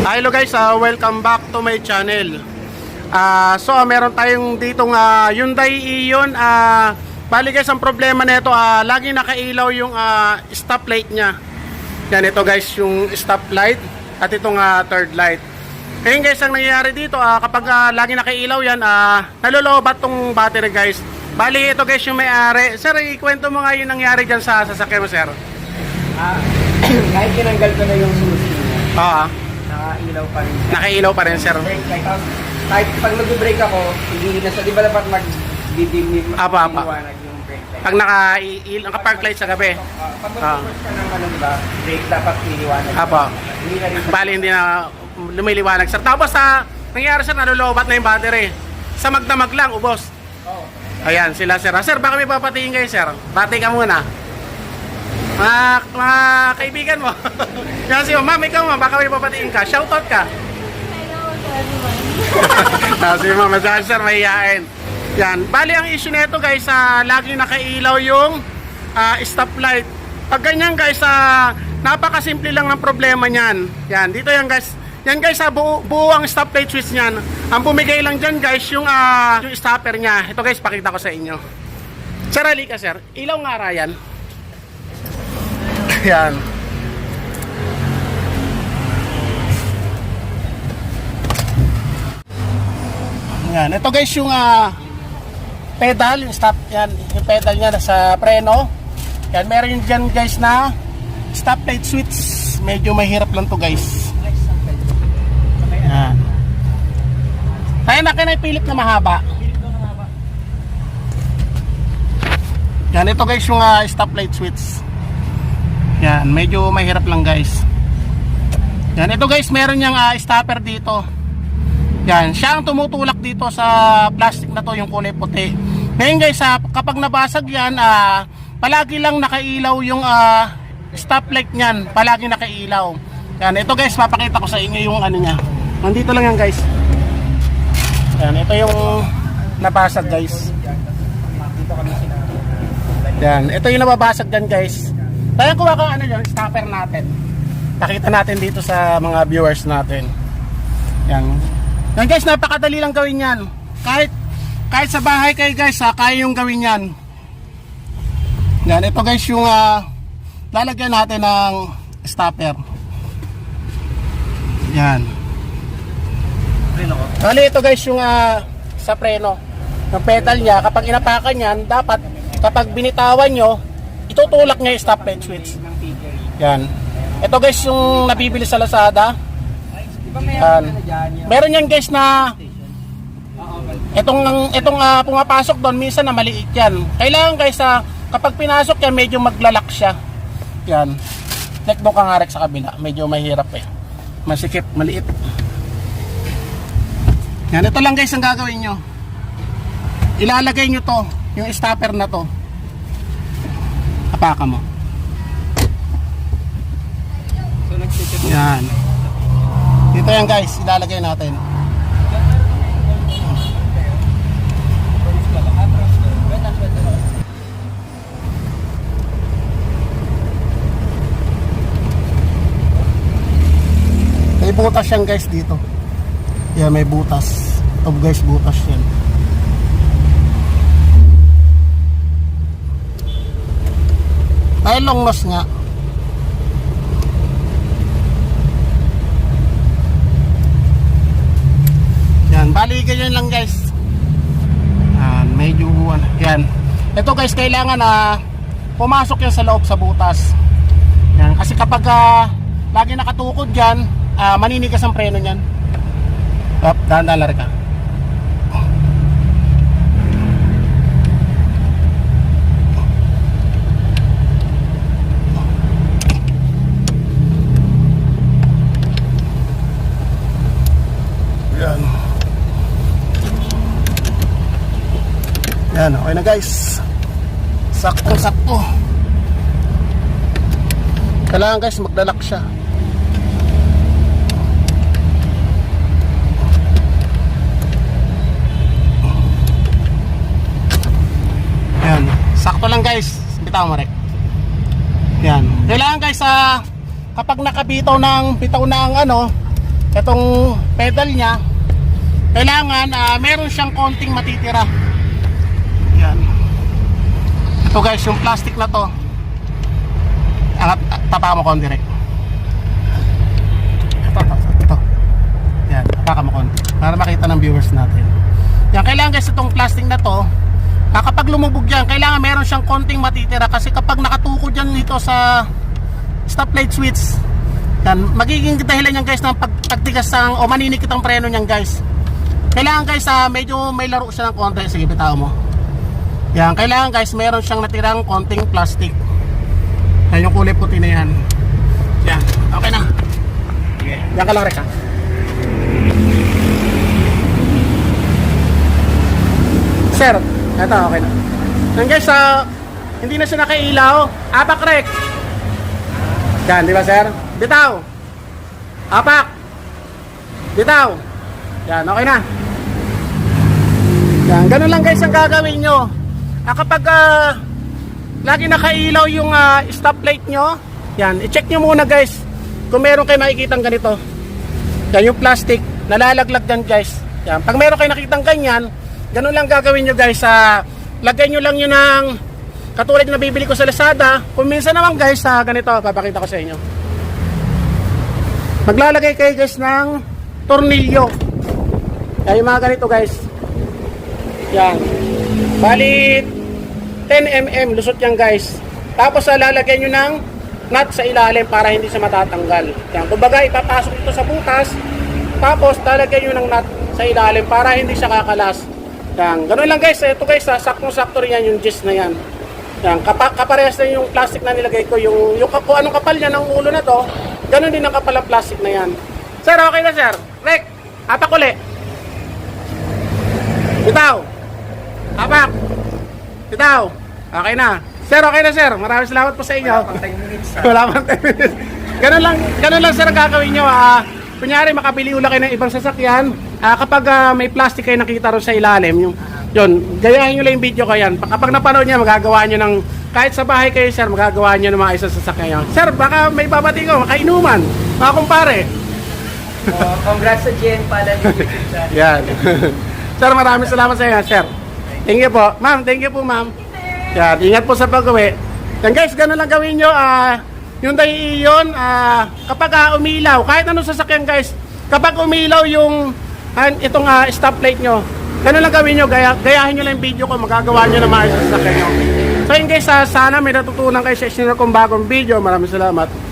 Ah, hello guys, ah, welcome back to my channel. Ah, so ah, meron tayong ditong ah, Hyundai Ion. Ah, bali guys, ang problema nito, ah, lagi nakailaw yung ah, stoplight niya. Yan ito guys, yung stoplight at itong ah, third light. Ngayon guys, ang nangyayari dito, ah, kapag ah, lagi nakailaw yan, ah, nalolobat tong battery guys. Bali ito guys yung may-ari. Sir, ikwento mo nga yung nangyari dyan sa sasakyan mo, sir. Ah, kahit tinanggal ko na yung susi niya, Ah, nakailaw pa rin siya. nakailaw pa rin, sir. Brake light. Tapos, kahit pag nag-brake ako, hindi na sa, di ba dapat mag-didim Apa, apa. yung brake light? Pag naka-il, naka-park light sa gabi. Ah, pag Ah. mag-push ka ng ano, di ba, brake dapat iliwanag. Apa. Hindi na rin Bali, hindi na lumiliwanag, sir. Tapos, sa nangyari, sir, nalulobat na yung battery. Sa magdamag lang, ubos. Oo. Ayan, sila, sir. Ah, Sir, baka may papatingin kayo, sir. Bati ka muna. Mga, mga kaibigan mo. Yan si ma'am, ikaw ma'am, baka may papatingin ka. Shoutout ka. Hello to everyone. Ah, si ma'am, dyan, sir, mahihain. Yan. Bali, ang issue nito, guys, ah, lagi nakailaw yung ah, stoplight. Pag ganyan, guys, ah, napakasimple lang ng problema niyan. Yan, dito yan, guys. Yan, guys, ah, buo, buo ang stoplight switch niyan. Ang bumigay lang dyan, guys, yung, ah, yung stopper niya. Ito, guys, pakita ko sa inyo. Sir, halika, sir. Ilaw nga ra yan. Yan. Yan. Ito guys yung ah, pedal, yung stop, yan, yung pedal niya sa preno. Yan, meron yung dyan guys na stoplight switch. Medyo mahirap lang to guys. Yan. Kaya na kinay pilip na mahaba. Yan, ito guys yung ah, stoplight switch. Yan, medyo mahirap lang guys. Yan, ito guys, meron niyang ah, stopper dito. Yan, siya ang tumutulak dito sa plastic na to, yung kulay puti. Ngayon guys, ah, kapag nabasag yan, ah, palagi lang nakailaw yung ah, stoplight niyan. Palagi nakailaw. Yan, ito guys, papakita ko sa inyo yung ano niya. Nandito lang yan guys. Yan, ito yung nabasag guys. Yan, ito yung nababasag dyan guys. Kaya kuha ka ano yun, stopper natin. Pakita natin dito sa mga viewers natin. Yan. Yan guys, napakadali lang gawin yan. Kahit kahit sa bahay kayo guys, ha, kaya yung gawin yan. Yan, ito guys yung ah, lalagyan natin ng stopper. Yan. Preno ko. Bali ito guys yung ah, sa preno. Yung pedal niya, kapag inapakan yan, dapat kapag binitawan nyo, itutulak niya yung stop and switch. Yan. Ito guys yung nabibili sa Lazada. Yan. na Meron yan guys na itong itong ah, pumapasok doon minsan na maliit yan. Kailangan guys sa kapag pinasok yan medyo maglalak siya. Yan. Check doon ka nga sa kabila. Medyo mahirap eh. Masikip, maliit. Yan, ito lang guys ang gagawin nyo. Ilalagay nyo to, yung stopper na to. Apakan mo. so nagsisit. Yan. Dito yan guys, ilalagay natin. May butas yan guys dito. Yan, may butas. Ito guys, butas yan. Ay, long nose nga. Yan, bali ganyan lang guys. Yan, medyo ano, yan. Ito guys, kailangan na pumasok yan sa loob sa butas. Yan, kasi kapag ah, lagi nakatukod yan, ah, maninigas ang preno niyan. Up, dahan-dahan ka. Yan. Yan, okay na guys. Sakto, sakto. Kailangan guys, maglalak siya. Yan. Sakto lang guys. Bitaw mo, Rek. Yan. Kailangan guys, sa kapag nakabitaw ng bitaw ng ano, itong pedal niya, kailangan ah, meron siyang konting matitira. Ito guys, yung plastic na to. Angat, tapa mo konti direct. Ito, ito, ito. Yan, tapa mo konti. Para makita ng viewers natin. Yan, kailangan guys itong plastic na to, ah, kapag lumubog yan, kailangan meron siyang konting matitira kasi kapag nakatukod yan dito sa stoplight switch, yan, magiging dahilan yan guys ng pag, pagtigas ng o maninikit ang preno niyan guys. Kailangan guys ah, medyo may laro siya ng konti. Sige, bitaw mo. Yan, kailangan guys meron siyang natirang konting plastic. Yan yung kulay puti na yan. Yan, okay na. Yan ka lang Rex ha. Sir, eto okay na. Yan guys, ah, hindi na siya nakailaw. Apak Rex. Yan, di ba sir? Bitaw. Apak. Bitaw. Yan, okay na. Yan, ganun lang guys ang gagawin nyo. Ah, kapag ah, lagi nakailaw yung ah, stoplight nyo, yan, i-check nyo muna guys kung meron kayo makikitang ganito. Yan yung plastic, nalalaglag dyan guys. Yan, pag meron kayo nakitang ganyan, ganun lang gagawin nyo guys. sa lagay nyo lang yun ng katulad na bibili ko sa Lazada. Kung minsan naman guys, sa ganito, papakita ko sa inyo. Maglalagay kayo guys ng tornilyo. Yan yung mga ganito guys. Yan. Bali 10 mm lusot yan guys. Tapos ah, lalagyan nyo ng nut sa ilalim para hindi siya matatanggal. Yan. Kumbaga ipapasok ito sa butas. Tapos lalagyan nyo ng nut sa ilalim para hindi siya kakalas. Yan. Ganun lang guys. Ito guys, ah, saktong-sakto rin yan yung gist na yan. Yan. Kapa kaparehas na yung plastic na nilagay ko. Yung, yung kung anong kapal niya ng ulo na to, ganun din ang kapal ng plastic na yan. Sir, okay na sir. Rek, apak uli. Bitaw. Apak. Bitaw. Okay na. Sir, okay na sir. Maraming salamat po sa inyo. Pang 10 minutes. Wala pang 10 minutes. Ganun lang, ganun lang sir ang gagawin nyo. Ah, kunyari, makabili ula kayo ng ibang sasakyan. Ah, kapag ah, may plastic kayo nakita ron sa ilalim, yung, yun, gayahin nyo lang yung video ko yan. Pa- Kapag napanood nyo, magagawa nyo ng, kahit sa bahay kayo sir, magagawa nyo ng mga isang sasakyan. Sir, baka may babati ko, makainuman, mga kumpare. Oh, congrats sa GN pala ni channel. Yan. sir, maraming salamat sa inyo, sir. Thank you po. Ma'am, thank you po, ma'am. Yan, ingat po sa pag-uwi. Yan guys, ganun lang gawin nyo. Ah, yung tayo yun, ah, kapag ah, umilaw, kahit anong sasakyan guys, kapag umilaw yung ah, itong ah, stoplight nyo, ganun lang gawin nyo, gaya, gayahin nyo lang yung video ko, magagawa nyo na maayos sa sasakyan nyo. So yun guys, ah, sana may natutunan kayo sa isinara kong bagong video. Maraming salamat.